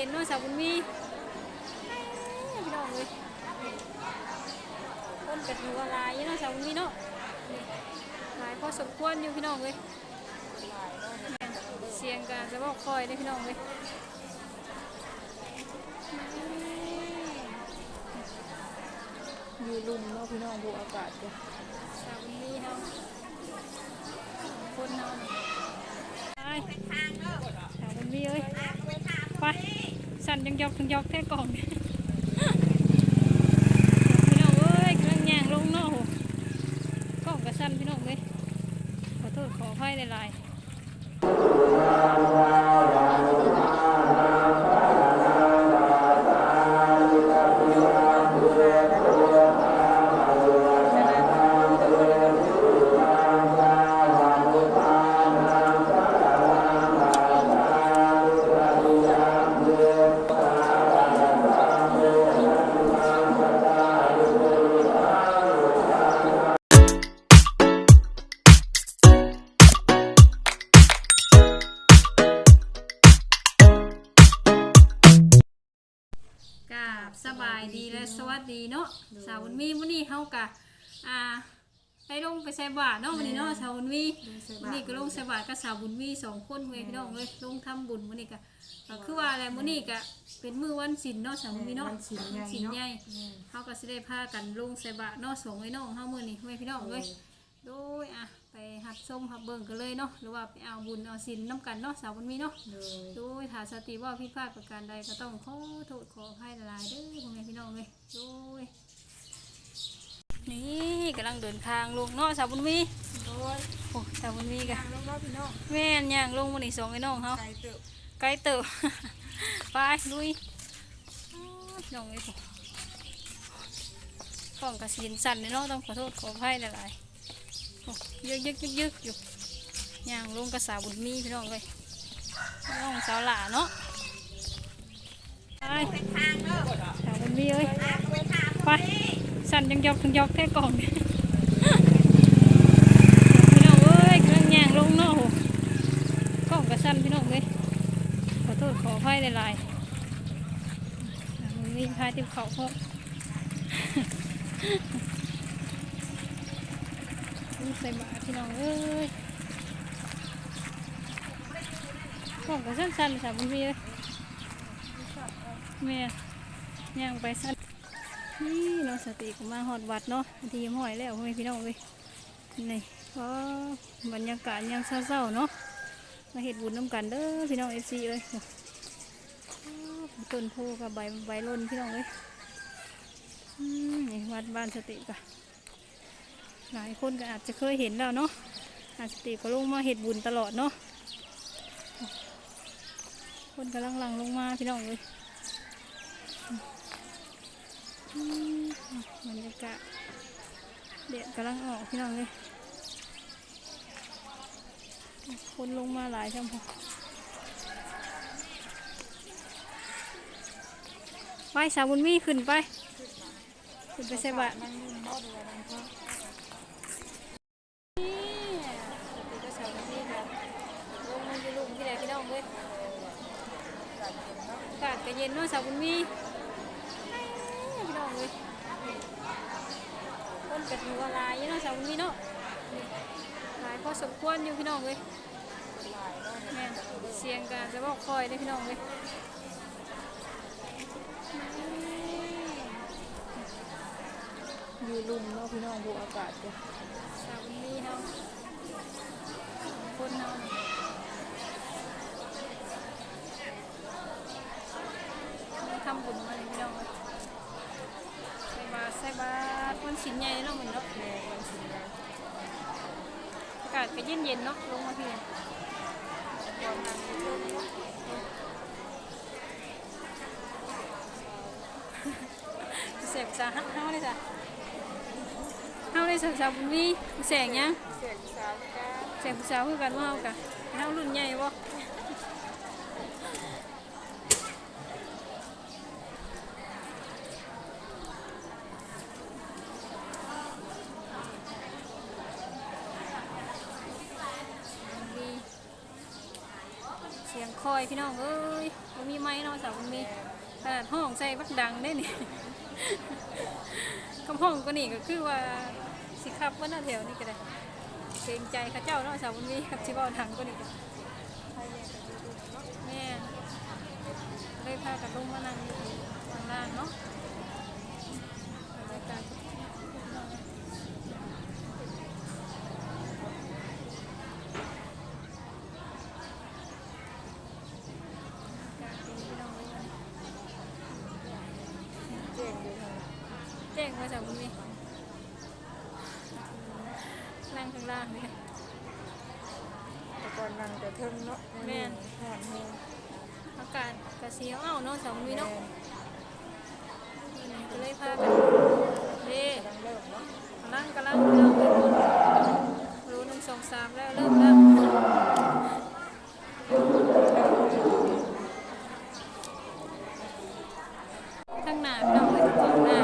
ย็นเนาะสาวบุญมีพี่น้องเลยคนกระถือว่าหลายอยู่เนาะสาวบุญมีเนาะนี่หลายพอสมควรอยู่พี่น้องเลยแม่นเสียงกันจะบอกคอยได้อพี่น้องเลยอยู่ลุมเนาะพี่น้องดูอากาศจ้ะสาวบุญมีเนาะคนเนาะไปสาวบุญมีเอ้ยไป สั่นยังยอกยังยอกแท้กล่องเนี่ยพี่น้องเอ้ยกำลังย่างลงเนาะกล้องกระสั่นพี่น้องเอ้ยขอโทษขออภัยหลายๆาะสาวบุญมีมื้อนี้เฮากะอ่าไปลงไปใส่บาตรเนาะมื้อนี้เนาะสาวบุญมีมื้อนี้ก็ลงใส่บาตรกับสาวบุญมีสองคนเว้ยพี่น้องเว้ยลงทำบุญมื้อนี้ก็ก็คือว่าอะไรมื้อนี้ก็เป็นมื้อวันศีลเนาะสาวบุญมีเนาะมันสินใหญ่ศีลเนาะ ใหญ่เฮาก็สิได้พากันลงใส่บาตรเนาะส่งไว้น้องเฮามื้อนี้เว้ยพี่น้องเว้ย โดยอะไปหัดส้มหับเบิ่งกันเลยเนาะหรือว่าไปเอาบุญเอาศีลนํกันเนาะสาวบุญมีเนาะเลยโดยถ้าสติว่าผิดพลาดประการใดก็ต้องขอโทษขออภัยหลายๆเด้อพ่อแม่พี่น้องเลยโดย นี่กำลังเดินทางลงเนาะสาวบุญมีโดยโอ้สาวบุญมีกะทางน้องๆพี่น้องแม่นย่างลงวันนี้สองไอ้น้องเขาไกลเติบไกลเติบ ไปลุยอ้าวน้องเลยผมกล้องกระสีนสั่นเลยเนาะต้องขอโทษขออภัยหลายๆโอ้ยึกยึกยึกยึกอยู่ย่างลงกระสาวบุญมีพี่น้องเลยน้องสาวหล่าเนาะไปทางเด้อสาวบุญมีเอ้ย ไปทางไปสั่ นยังยอกยังยอกแค่กล่องเนี่ยพี่น้องเอ้ยกำลังย่างลงนาะโหกล้องกระสั่นพี่น้องเลยขอโทษขออภัยหลายๆมึงมีพายติบเขาเพราะลูกใส่บาพี่น้องเอ้ยกล้องกระสั่นสั่นๆสาวบุญมีเอ้ยแม่ย่างไปสั่น นี่เนาะสติก็มาหอดวัดเนาะทีห้อยแล้วพ่อแม่พี่น้องเลยนี่ก็บรรยากาศยังเศร้าๆเนาะมาเห็ดบุญน้ำกันเด้อพี่น้องเอฟซีเอ้ยต้นโพกับใบใบล้นพี่น้องเลยนี่วัดบ้านสติกะหลายคนก็อาจจะเคยเห็นแล้วเนาะอาสติก็ลงมาเห็ดบุญตลอดเนาะคนกำลังหลังลงมาพี่น้องเลย บรรยากาศเด็ดกำลังออกพี่น้องเลยคนลงมาหลายช่างพอไปสาวบุญมีขึ้นไป ขึ้นไปใส่บาตรมันยุ่งบ่ดูอะไรก็นี่สติก็สาวบุญมีค่ะลงมาอยู่ลุมที่ไหนพี่น้องเลยอากาศก็เย็นเนาะสาวบุญมีพี่น้อง เลยคนกระถือว่าหลายอยู่เนาะสาวบุญมีเนาะนี่หลายพอสมควรอยู่พี่น้องเลยแม่นเสียงกันจะบอกคอยได้อพี่น้องเลยอยู่ลุมเนาะพี่น้องดูอากาศจ้ะสาวบุญมีเนาะคนเนาะมาทำบุญมาเลยพี่น้องเลย ใส่บาตรใส่บาตรมันสินใหญ่เนาะเหมือนเนาะแม่มันสินใหญ่อากาศก็เย็นเย็นๆเนาะลงมาพี่ความทางอยู่เพิ่มเนาะเสพสาหัสเฮาเลยจ้ะเฮาเลยสาวสาวบุญมีแสงยังเสียงสาวก้าแสงผู้สาวคือกันว่าเฮากะเฮารุ่นใหญ่บ่ เสียงคอยพี่น้องเอ้ยมันมีไม้เนาะสาวบุญมีขนาดห้องใส่บักดังได้นี่กับห้องก็นี่ก็คือว่าสิขับว่าน่าแถวนี่ก็ได้เกรงใจข้าเจ้าเนาะสาวบุญมีขับสิเอาทางก็นี่ก็ใครเนี่ยถ่าะแม่เลยพากันลงมานั่งอยู่ข้างล่างเนาะรายการการเป็นพี่น้องเลยนะ เจ๊งอยู่ทาง แจ้งมาจากบุญมีนั่งข้างล่างเลย แต่ก่อนนั่งแต่เทิงเนาะแม่น หอนแฮงอากาศกระเสียวอ้าวเนาะสาวบุญมีแม่เนาะนก็เลยพากันเด้กำลังเริ่มเนาะกำลังกำลังกำลังเป็นคนรู้หนึ่งสองสามแล้วเริ่มแล้วข้างหน้าพี่น้องเลยข้างหน้า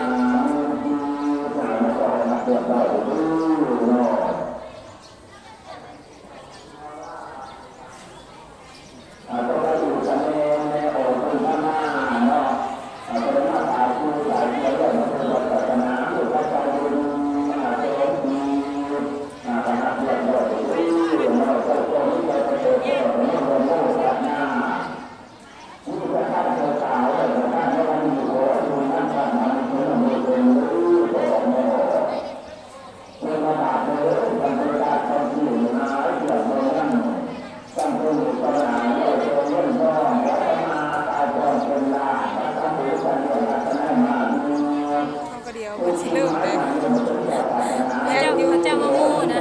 เขาก็เดียวมันสิเริ่มเลย พระเจ้าพระเจ้ามาโม่นะ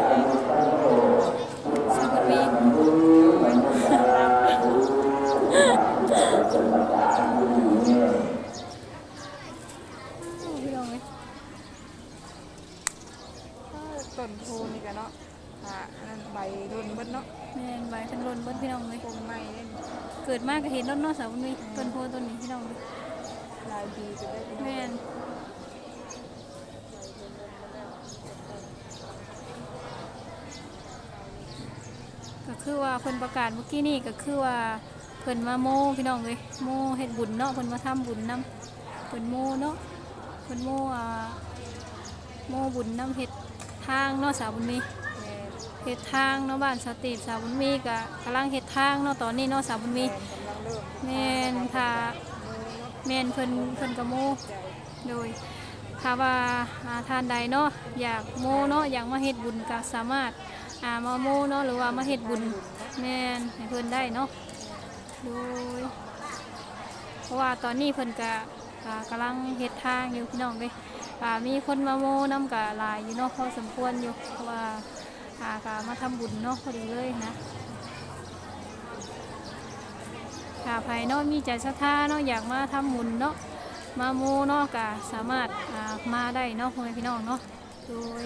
สาวบุญมีพี่น้องเลย ต้นโพนี่กันเนาะ อ่าอันนั้นใบรุ่นเบิดเนาะแม่นใบเป็นรนเบิ้พี่น้องเลยคงไม่เล่นเกิดมากก็เห็นต้นเนอสาวบุญมีต้นโพต้นนี้พี่น้องเลยลายดีจะได้พี่น้องแม่นก็คือว่าเพิ่นประกาศเมื่อกี้นี่ก็คือว่าเพิ่นมาโมพี่น้องเลยโมเฮ็ดบุญเนาะเพิ่นมาทำบุญนํเพิ่นโมเนาะเพิ่นโมอ่าโมบุญนํเฮ็ดทางเนาะสาวบุญมีแม่น เฮ็ดทางเนาะบ้านสติสาวบุญมีก็กำลังเฮ็ดทางเนาะตอนนี้เนาะสาวบุญมีแม่นกำลังเริ่มแม่นถ้าเนาะแม่นเพิ่นเพิ่นก็โมใจโดยถ้าว่าอาทานใดเนาะอยากโมเนาะอยากมาเฮ็ดบุญก็สามารถอ่ามาโมเนาะหรือว่ามาเฮ็ดบุญแม่นให้เพิ่นได้เนาะโดยเพราะว่าตอนนี้เพิ่นก็อ่ากำลังเฮ็ดทางอยู่พี่น้องเด้อ่ามีคนมาโมนํก็หลายอยู่เนาะพอสมควรอยู่เพราะว่า พาก็มาทำบุญเนาะพอดีเลยนะถ้าไผเนาะมีใจศรัทธาเนาะอยากมาทำบุญเนาะมาโมเนาะก็สามารถามาได้เนาะพ่อแม่พี่น้องเนาะโดย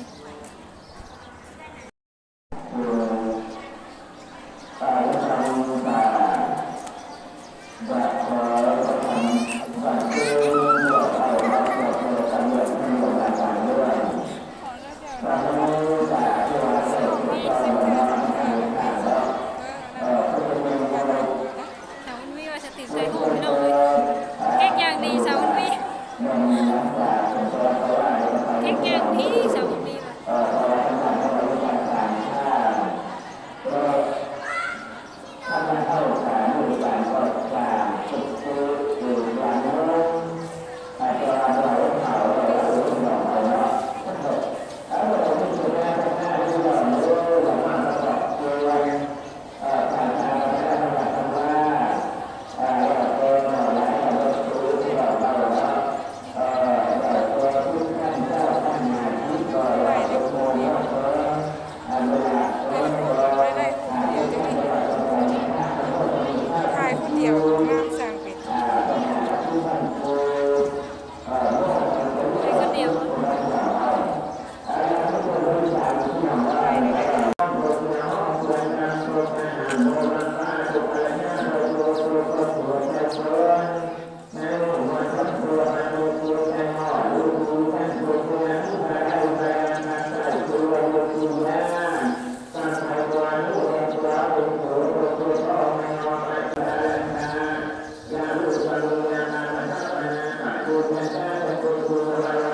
Música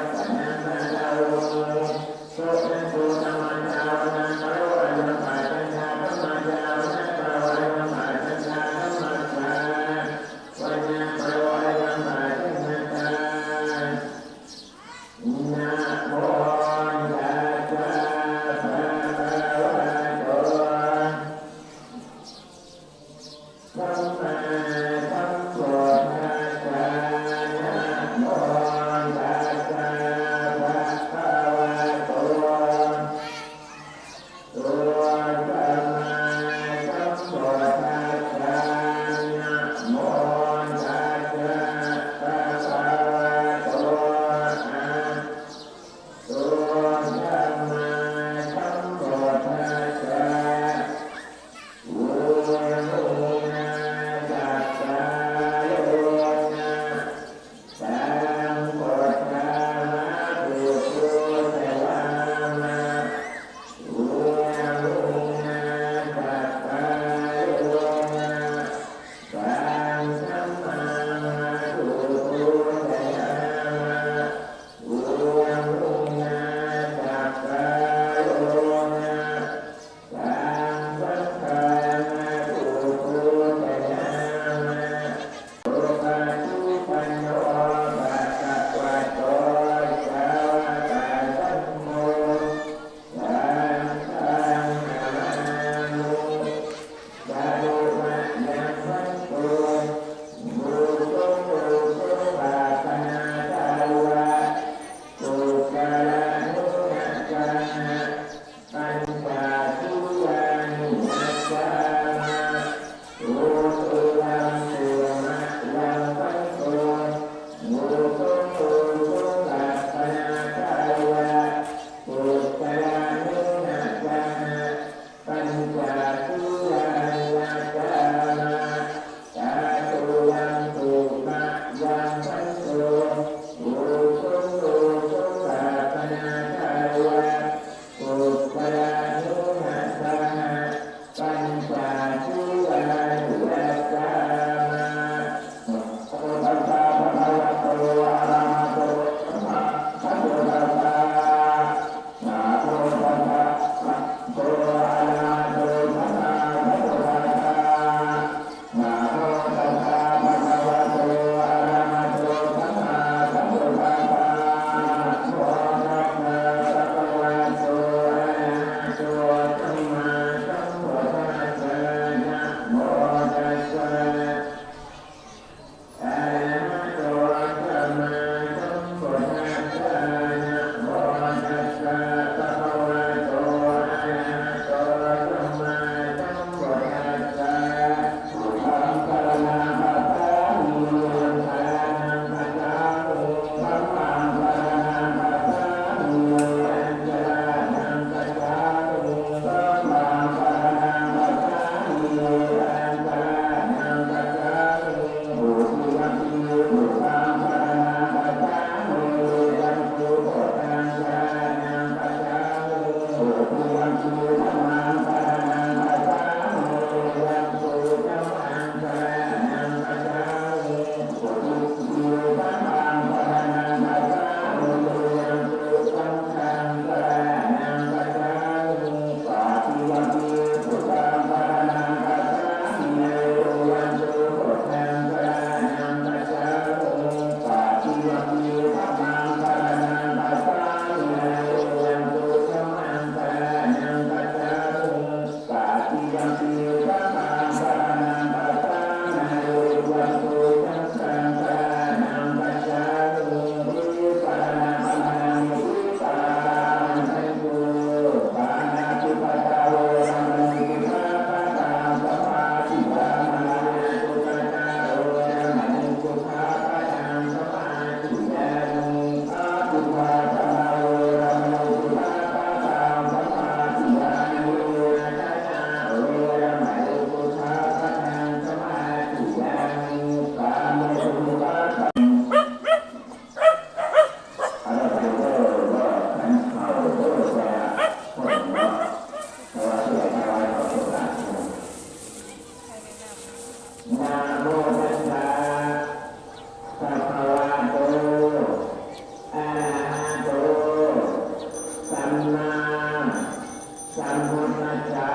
salvo la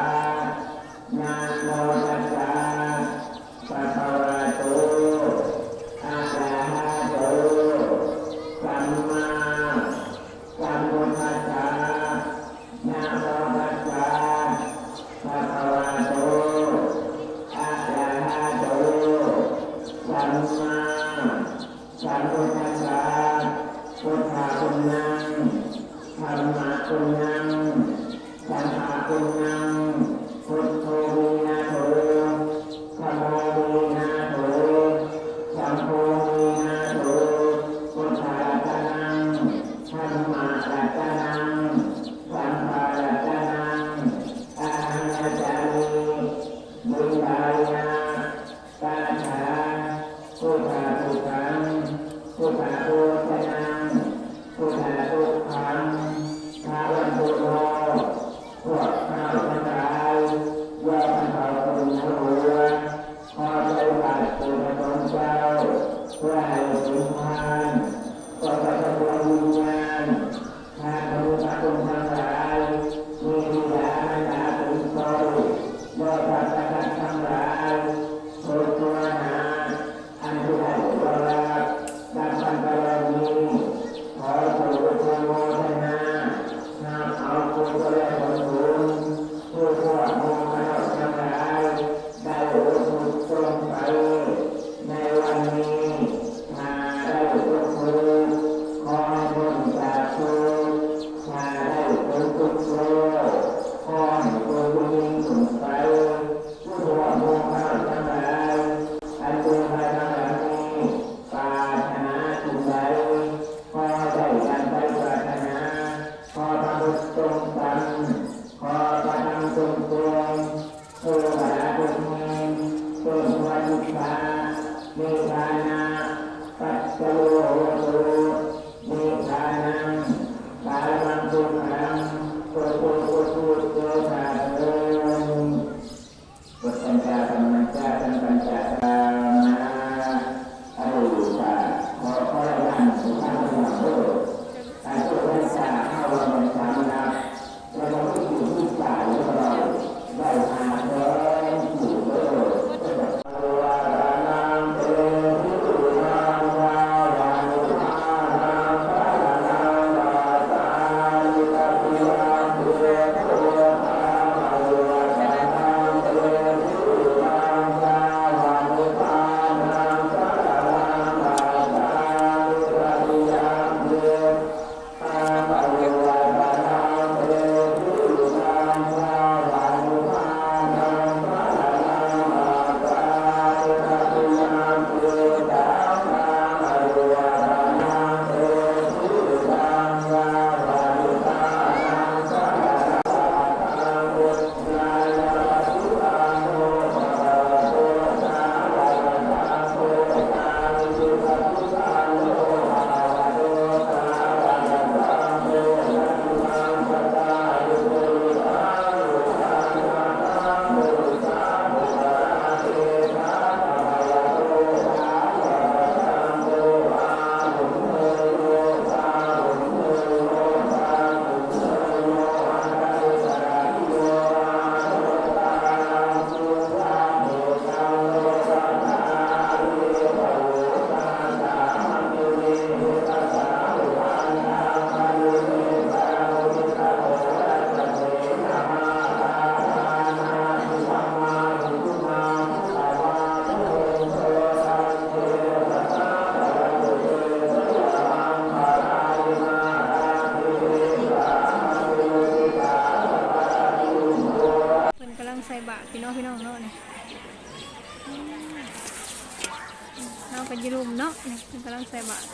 ป็นยีรุมเนาะนี่มันกำลังใส่บาตร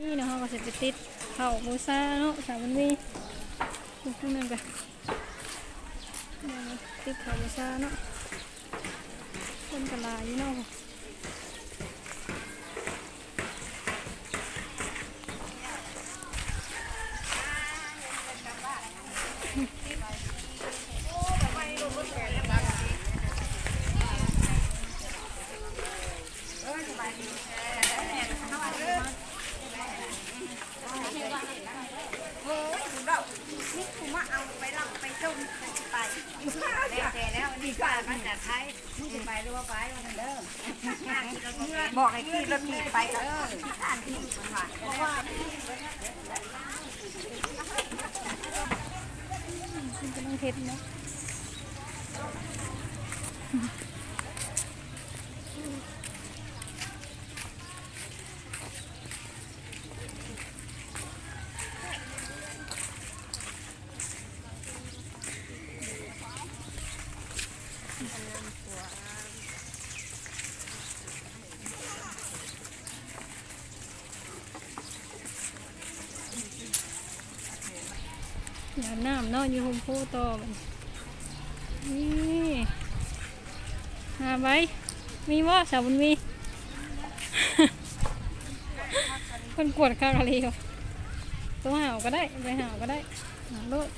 นี่เนาะเราก็จะไปติดเข่าบูซาเนาะสาวมันมีดูข้างนั้นกันติดเข่าบูซาเนาะคนกระลาย อยู่เนาะบอกให้ขี่รถขี่ไปเออท่านที่มันว่าคุณจะต้องเทสเนาะอย่าน้ ชมพู่ต่อมันนี่หาไว้มีว่าสาวบุญมีคนกวดข้าวกะลีวตัวหาวก็ได้ไปหาวก็ได้หาโลด